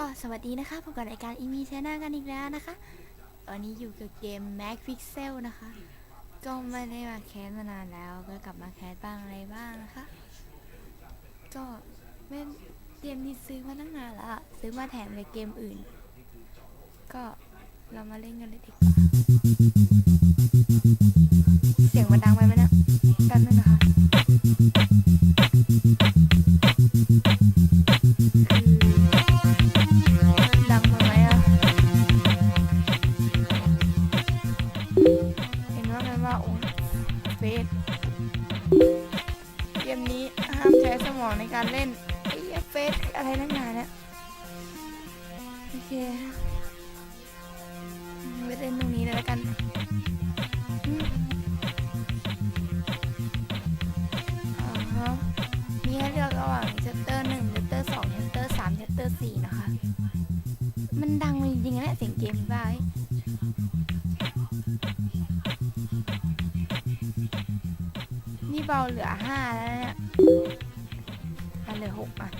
ก็สวัสดีนะคะพบกับรายการอีมีแชนกันอีกแล้วนะคะตอนนี้อยู่กับเกม Mac Pixel นะคะ ก็ไม่ได้มาแคสมานานแล้วก็กลับมาแคสบ้างอะไรบ้างนะคะ ก็เป็นเกมที่ซื้อมาตั้งนานแล้วซื้อมาแถมในเกมอื่น ก็เรามาเล่นกันเลยดีกว่าเสียงมันดังไปไหมเนะแป๊บนึงนะคะ การเล่นไอ้เฟสอะไรนักหนาเนี่ยโอเคไปเล่นตรงนี้เลยแล้วกันอืมอ่าฮะมีให้เลือกระหว่างเชตเตอร์หนึ่งเชตเตอร์สองเชตเตอร์สามเชตเตอร์สี่นะคะ มันดังจริงๆนะเสียงเกมบ้าเอ้นี่เบาเหลือห้าแล้วเนี่ย เหลือหกอะ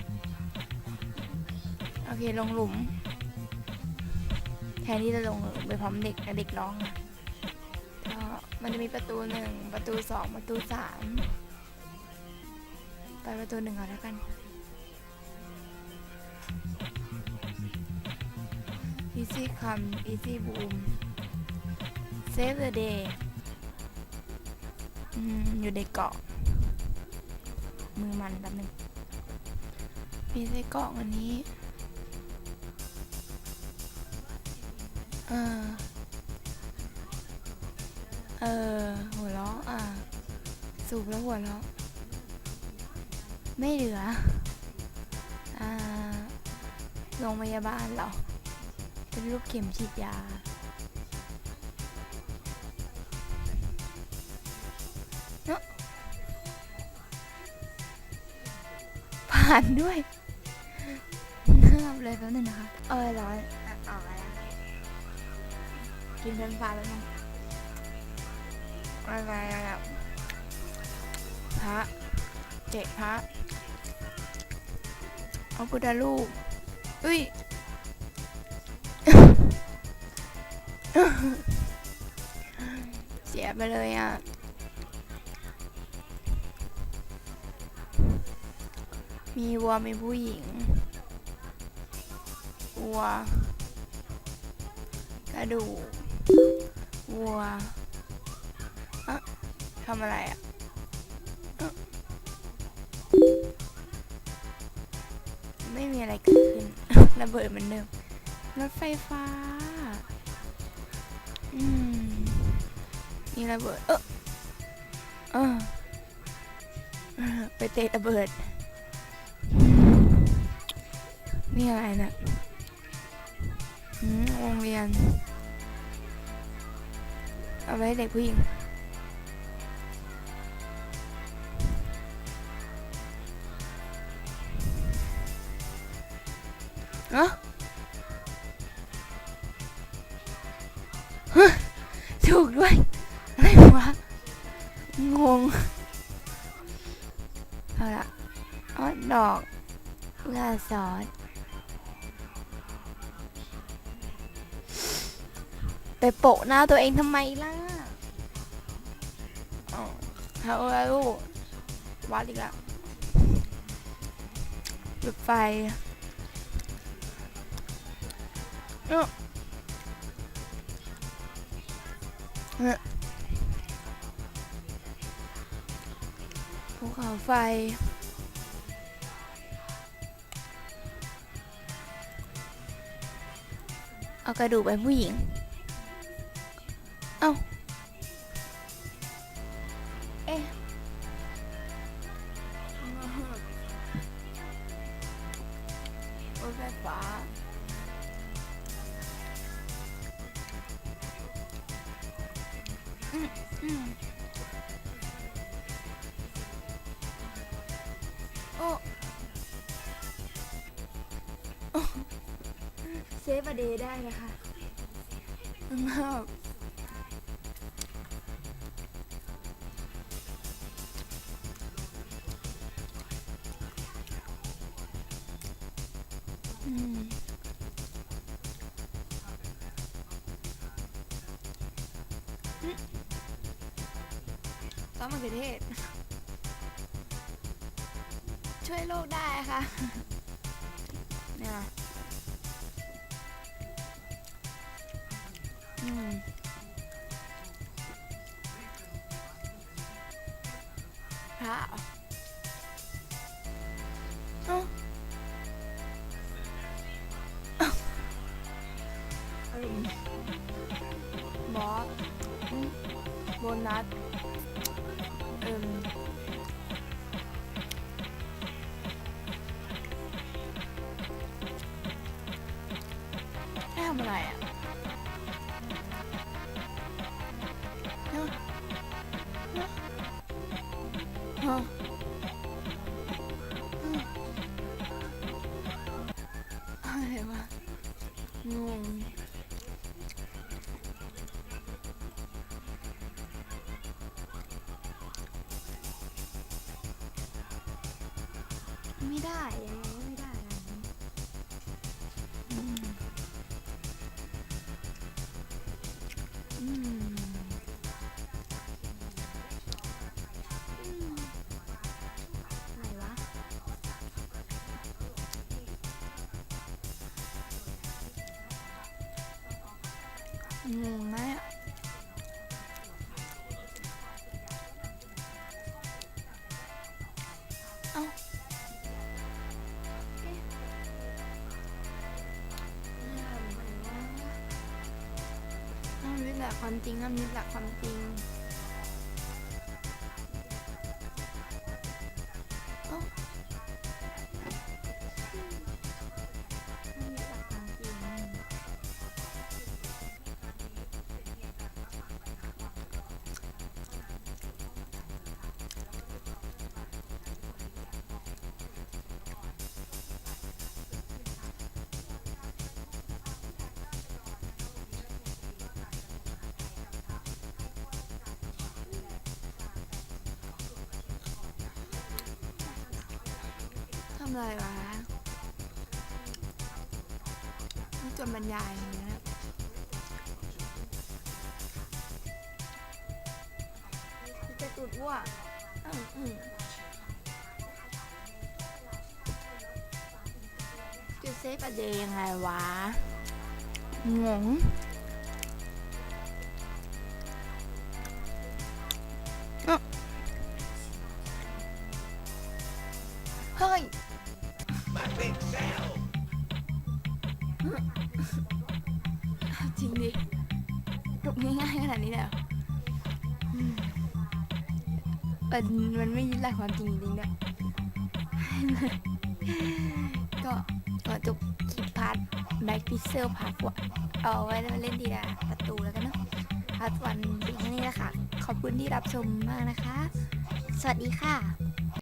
โอเคลงหลุม แทนที่จะลงหลุมไปพร้อมเด็กกับเด็กร้องนะก็มันจะมีประตูหนึ่งประตูสองประตูสามไปประตูหนึ่งก่อนแล้วกัน easy come easy boom save the day อืมอยู่ในเกาะมือมันแป๊บนึง มีไส้กรอกอันนี้เออเออ หัวเราะอะ สูบแล้วหัวเราะ ไม่เหลือ อ่า โรงพยาบาลเหรอ เป็นลูกเข็มฉีดยา เนอะผ่านด้วย เงียบเลยแป๊บนึงนะคะ เออร้อนอะออกแล้วกินเป็นฟ้าแล้วมั้งอะไรอะพระเจ็ดพระเอาพุทธรูปอุ้ยเสียไปเลยอะมีวัวมีผู้หญิง วัว กระดูกวัวอะทำอะไรอะอะไม่มีอะไรเกิดขึ้น ระเบิดเหมือนเดิมรถไฟฟ้า อืมมีระเบิด เออเออเออไปเตะระเบิด นี่อะไรเนะ่ะ อืมโรงเรียน เอาไว้ให้เด็กผู้หญิงเนาะถูกด้วย อะไรวะ งง เอาละอ๋อดอกลาซอส ไปโปะหน้าตัวเองทำไมล่ะอ๋อเอาละลูกวัดอีกแล้วจุดไฟเนาะภูเขาไฟเอากระดูกไปผู้หญิง ถไฟฟ้า อืมอืมโอ้โอ้เซฟ a เดย์ได้นะคะมาก ซอสมะเขือเทศ ช่วยโลกได้ค่ะเนี่ยอืมพระบอสโบนัส เไม่ได้ยังไงก็ไม่ได้นะอืมอืมอืมอะไรวะงงนะเนี่ยเอ้า ลักความจริงน้ำยึดหลักความจริงำอะไรวะนี่จนบรรยายอย่างเงี้ยจะตุดว่าอืมอืมจะเซฟอะเดยังไงวะ งงเฮ้ย จริงดิจบง่ายๆขนาดนี้เลยเหรออืมมันมันไม่ยึดหลักความจริงจริงๆด้วย ก็ก็จบคลิปพาร์ทแบ็กพิเซลพาร์ทวันเอาไว้เล่นดีละประตูแล้วกันเนาะพาร์ทวันเพียงแค่นี้แหละค่ะ ขอบคุณที่รับชมมากนะคะ สวัสดีค่ะ